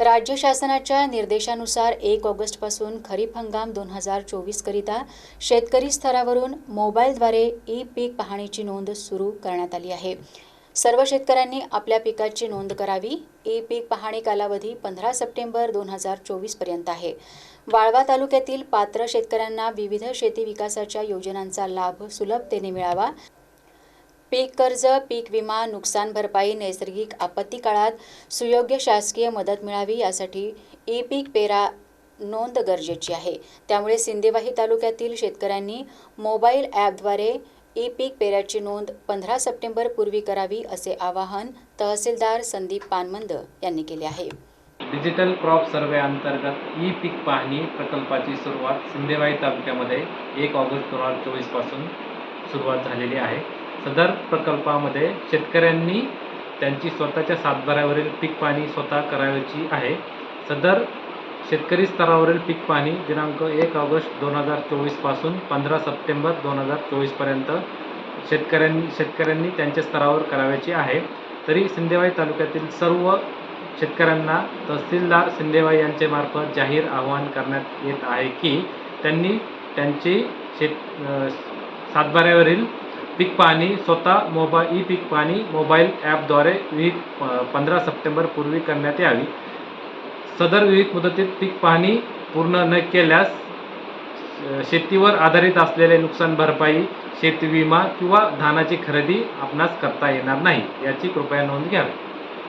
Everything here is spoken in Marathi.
राज्य शासनाच्या निर्देशानुसार एक ऑगस्टपासून खरीप हंगाम दोन हजार चोवीसकरिता शेतकरी स्तरावरून मोबाईलद्वारे ई पीक पाहणीची नोंद सुरू करण्यात आली आहे. सर्व शेतकऱ्यांनी आपल्या पिकाची नोंद करावी. ई पीक पाहणी कालावधी पंधरा सप्टेंबर दोन हजार चोवीसपर्यंत आहे. वाळवा तालुक्यातील पात्र शेतकऱ्यांना विविध शेती विकासाच्या योजनांचा लाभ सुलभतेने मिळावा. पीक कर्ज पीक विमा नुकसान भरपाई नैसर्गिक आपत्ती काळात सुयोग्य शासकीय मदत मिळावी यासाठी ई पीक पेरा नोंद गरजेची आहे. त्यामुळे सिंदेवाही तालुक्यातील शेतकऱ्यांनी मोबाईल ॲपद्वारे ई पीक पेऱ्याची नोंद पंधरा सप्टेंबर पूर्वी करावी असे आवाहन तहसीलदार संदीप पानमंद यांनी केले आहे. डिजिटल क्रॉप सर्वे अंतर्गत ई पीक पाहणी प्रकल्पाची सुरुवात सिंदेवाही तालुक्यामध्ये एक ऑगस्ट दोन हजार चोवीसपासून सुरुवात झालेली आहे. सदर प्रकल्पामध्ये शेतकऱ्यांनी त्यांची स्वतःच्या सातबाऱ्यावरील पीक पाहणी स्वतः करायची आहे. सदर शेतकरी स्तरावरील पीक पाहणी दिनांक एक ऑगस्ट दोन हजार चोवीसपासून पंधरा सप्टेंबर दोन हजार चोवीसपर्यंत शेतकऱ्यांनी शेतकऱ्यांनी त्यांच्या स्तरावर करावयाची आहे. तरी सिंदेवाई तालुक्यातील सर्व शेतकऱ्यांना तहसीलदार सिंदेवाई यांचे मार्फत जाहीर आवाहन करण्यात येत आहे की त्यांनी त्यांची शेत सातबाऱ्यावरील पीक पाहणी स्वतः मोबा ई पीक पाहणी मोबाईल ॲपद्वारे विहित पंधरा सप्टेंबर पूर्वी करण्यात यावी. सदर विहित मुदतीत पीक पाहणी पूर्ण न केल्यास शेतीवर आधारित असलेले नुकसान भरपाई शेती विमा किंवा धानाची खरेदी आपणास करता येणार नाही याची कृपया नोंद घ्यावी.